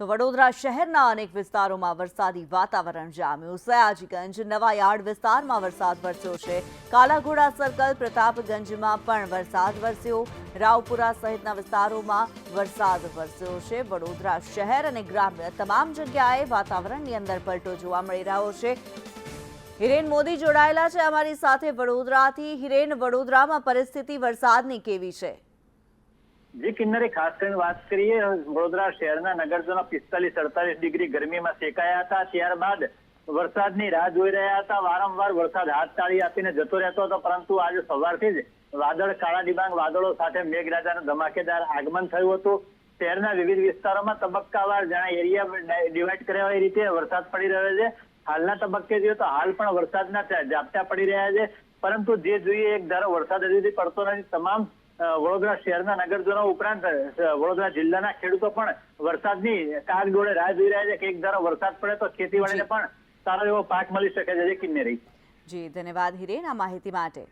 તો વડોદરા શહેરના અનેક વિસ્તારોમાં વરસાદી વાતાવરણ જામ્યું. સયાજીગંજ, નવાયાર્ડ વિસ્તારમાં વરસાદ વરસ્યો છે. કાલાઘોડા સર્કલ, પ્રતાપગંજમાં પણ વરસાદ વરસ્યો. રાવપુરા સહિતના વિસ્તારોમાં વરસાદ વરસ્યો છે. વડોદરા શહેર અને ગ્રામ્ય તમામ જગ્યાએ વાતાવરણની અંદર પલટો જોવા મળી રહ્યો છે. હિરેન મોદી જોડાયેલા છે અમારી સાથે વડોદરાથી. હિરેન, વડોદરામાં પરિસ્થિતિ વરસાદની કેવી છે? જી કિન્નરે ખાસ કરીને વાત કરીએ, વડોદરા શહેરના નગરજનો પિસ્તાલીસ અડતાલીસ ડિગ્રી ગરમીમાં શેકાયા હતા. ત્યારબાદ વરસાદની રાહ જોઈ રહ્યા હતા. વારંવાર વરસાદ હાથ તાળી આપીને જતો રહેતો હતો, પરંતુ આજે સવારથી જ વાદળ, કાળા ડિબાંગ વાદળો સાથે મેઘરાજાનું ધમાકેદાર આગમન થયું હતું. શહેરના વિવિધ વિસ્તારોમાં તબક્કાવાર જાણે એરિયા ડિવાઈડ કર્યા એ રીતે વરસાદ પડી રહ્યો છે. હાલના તબક્કે જોઈએ તો હાલ પણ વરસાદના ઝાપટા પડી રહ્યા છે. પરંતુ જે જોઈએ, એક ધારો વરસાદ હજુ પડતો નથી. તમામ વડોદરા શહેરના નગરજનો ઉપરાંત વડોદરા જિલ્લાના ખેડૂતો પણ વરસાદની કાગડોળે રાહ જોઈ રહ્યા છે કે એક ધારો વરસાદ પડે તો ખેતીવાડીને પણ સારો એવો પાક મળી શકે છે જે કિન્નેરી. જી ધન્યવાદ હિરેન આ માહિતી માટે.